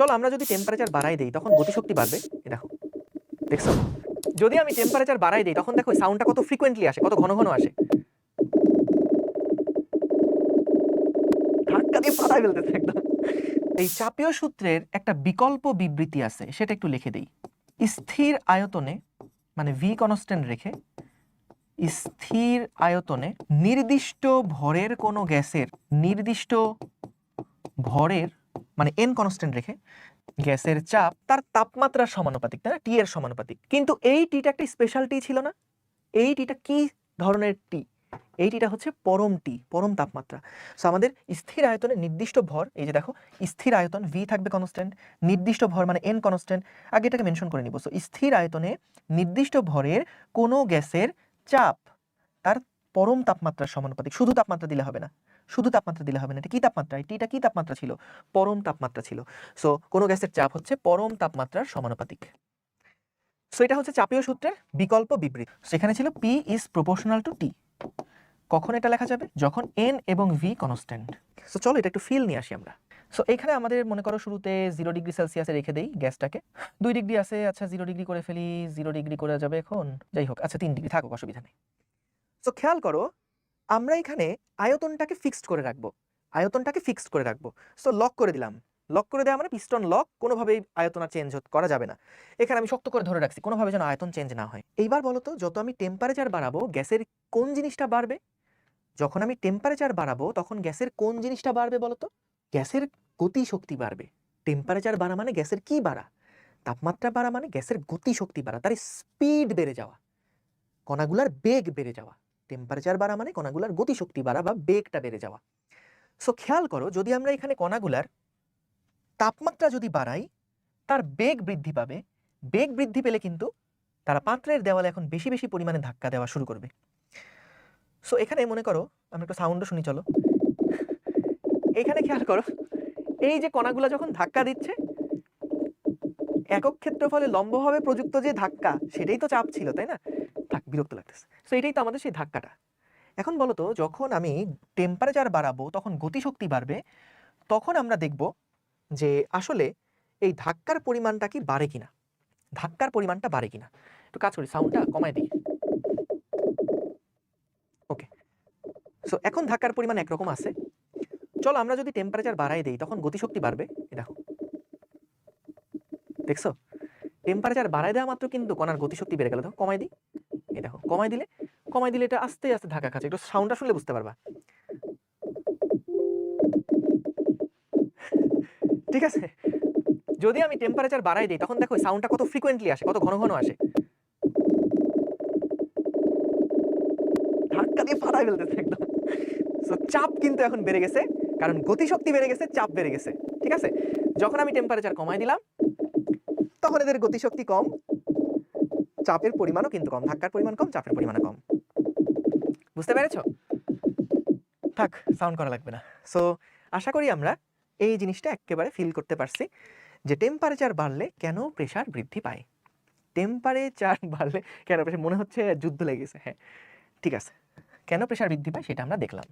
চলো আমরা যদি টেম্পারেচার বাড়াই দেই, তখন গতিশক্তি বাড়বে। দেখো, দেখছ? যদি আমি টেম্পারেচার বাড়াই দিই, তখন দেখো সাউন্ডটা কত ফ্রিকোয়েন্টলি আসে, কত ঘন ঘন আসে। এই চাপীয় সূত্রের একটা বিকল্প বিবৃতি আছে, সেটা একটু লিখে দেই। স্থির আয়তনে মানে ভি কনস্ট্যান্ট রেখে, স্থির আয়তনে নির্দিষ্ট ভরের কোনো গ্যাসের, নির্দিষ্ট ভরের মানে এন কনস্ট্যান্ট রেখে গ্যাসের চাপ তার তাপমাত্রার সমানুপাতিক, তাই না? টি এর সমানুপাতিক। কিন্তু এই টিটা একটা স্পেশাল টি ছিল না? এই টিটা কি ধরনের টি এই টিটা হচ্ছে পরম টি পরম তাপমাত্রা। সো আমাদের স্থির আয়তনে নির্দিষ্ট ভর, এই যে দেখো, স্থির আয়তন ভি থাকবে কনস্ট্যান্ট নির্দিষ্ট ভর মানে এন কনস্ট্যান্ট আগে এটাকে মেনশন করে নিব। সো স্থির আয়তনে নির্দিষ্ট ভরের কোনো গ্যাসের চাপ তার পরম তাপমাত্রার সমানুপাতিক। শুধু তাপমাত্রা দিলে হবে না। শুধু তাপমাত্রা দিলে হবে না। এটা কি তাপমাত্রা? টিটা কি তাপমাত্রা ছিল? পরম তাপমাত্রা ছিল। সো কোনো গ্যাসের চাপ হচ্ছে পরম তাপমাত্রার সমানুপাতিক। সো এটা হচ্ছে চাপীয় সূত্রের বিকল্প বিবৃতি সেখানে ছিল P is proportional to T কখন এটা লেখা যাবে? যখন এন এবং ভি কনস্ট্যান্ট সো চলো এটা একটু ফিল নিয়ে আসি আমরা। সো এখানে আমাদের মনে করো শুরুতে জিরো ডিগ্রি সেলসিয়াসে রেখে দেই গ্যাসটাকে। দুই ডিগ্রি আছে আচ্ছা জিরো ডিগ্রি করে ফেলি জিরো ডিগ্রি করে যাবে এখন। যাই হোক আচ্ছা তিন ডিগ্রি থাকুক, অসুবিধা নেই। সো খেয়াল করো আমরা এখানে আয়তনটাকে ফিক্সড করে রাখব। আয়তনটাকে ফিক্সড করে রাখব। সো লক করে দিলাম। লক করে দেওয়া মানে পিস্টন লক কোনোভাবেই আয়তন চেঞ্জ করা যাবে না। এখানে আমি শক্ত করে ধরে রাখছি, কোনোভাবে যেন আয়তন চেঞ্জ না হয়। এইবার বলতো, যত আমি টেম্পারেচার বাড়াবো, গ্যাসের কোন জিনিসটা বাড়বে? যখন আমি টেম্পারেচার বাড়াবো, তখন গ্যাসের কোন জিনিসটা বাড়বে বলতো? গ্যাসের গতি শক্তি বাড়বে। টেম্পারেচার বাড়া মানে গ্যাসের কি বাড়া? তাপমাত্রা বাড়া মানে গ্যাসের গতি শক্তি বাড়া, তার স্পিড বেড়ে যাওয়া। কণাগুলার বেগ বেড়ে যাওয়া। টেম্পারেচার বাড়া মানে কণাগুলার গতিশক্তি বাড়া বা বেগটা বেড়ে যাওয়া। সো খেয়াল করো, যদি আমরা এখানে কণাগুলার তাপমাত্রা যদি বাড়াই, তার বেগ বৃদ্ধি পাবে। বেগ বৃদ্ধি পেলে কিন্তু তারা পাত্রের দেওয়ালে এখন বেশি বেশি পরিমাণে ধাক্কা দেওয়া শুরু করবে। সো এখানে মনে করো, আমরা একটু সাউন্ডও শুনি, চলো। এখানে খেয়াল করো, এই যে কণাগুলা যখন ধাক্কা দিচ্ছে, একক ক্ষেত্রফলে লম্বভাবে প্রযুক্ত যে ধাক্কা, সেটাই তো চাপ ছিল, তাই না? বিরক্ত লাগতেছে। সো এটাই তো আমাদের সেই ধাক্কাটা। এখন বলতো যখন আমি টেম্পারেচার বাড়াবো, তখন গতিশক্তি বাড়বে, তখন আমরা দেখব যে আসলে এই ধাক্কার পরিমাণটা কি বাড়ে কিনা। ধাক্কার পরিমাণটা বাড়ে কিনা। একটু কাজ করি সাউন্ডটা কমায় দিই। ওকে সো এখন ধাক্কার পরিমাণ একরকম আছে। চলো, আমরা যদি টেম্পারেচার বাড়াই দিই, তখন গতিশক্তি বাড়বে। দেখো। দেখছ? টেম্পারেচার বাড়াই দেওয়া মাত্র কিন্তু কণার গতিশক্তি বেড়ে গেল। দেখো কমাই দিই। কমাই দিলে কমাই দিলে এটা আস্তে আস্তে ধাক্কা খাচ্ছে। একটু সাউন্ডটা শুনলে বুঝতে পারবা। ঠিক আছে? যদি আমি টেম্পারেচার বাড়াই দিই, তখন দেখো সাউন্ডটা কত ফ্রিকোয়েন্টলি আসে, কত ঘন ঘন আসে। ধাক্কা দিয়ে ফাটাই ফেলতেছে একদম। সো চাপ কিন্তু এখন বেড়ে গেছে, কারণ গতিশক্তি বেড়ে গেছে, চাপ বেড়ে গেছে। ঠিক আছে? যখন আমি টেম্পারেচার কমাই দিলাম, তখন এদের গতিশক্তি কম চাপের পরিমাণও কিন্তু কম, ধাক্কার পরিমাণ কম, চাপের পরিমাণও কম। বুঝতে পেরেছ? থাক সাউন্ড করা লাগবে না। সো আশা করি আমরা এই জিনিসটা একেবারে ফিল করতে পারছি যে টেম্পারেচার বাড়লে কেন প্রেশার বৃদ্ধি পায়? টেম্পারেচার বাড়লে কেন প্রেশার মনে হচ্ছে যুদ্ধ লেগেছে হ্যাঁ। ঠিক আছে। কেন প্রেশার বৃদ্ধি পায় সেটা আমরা দেখলাম।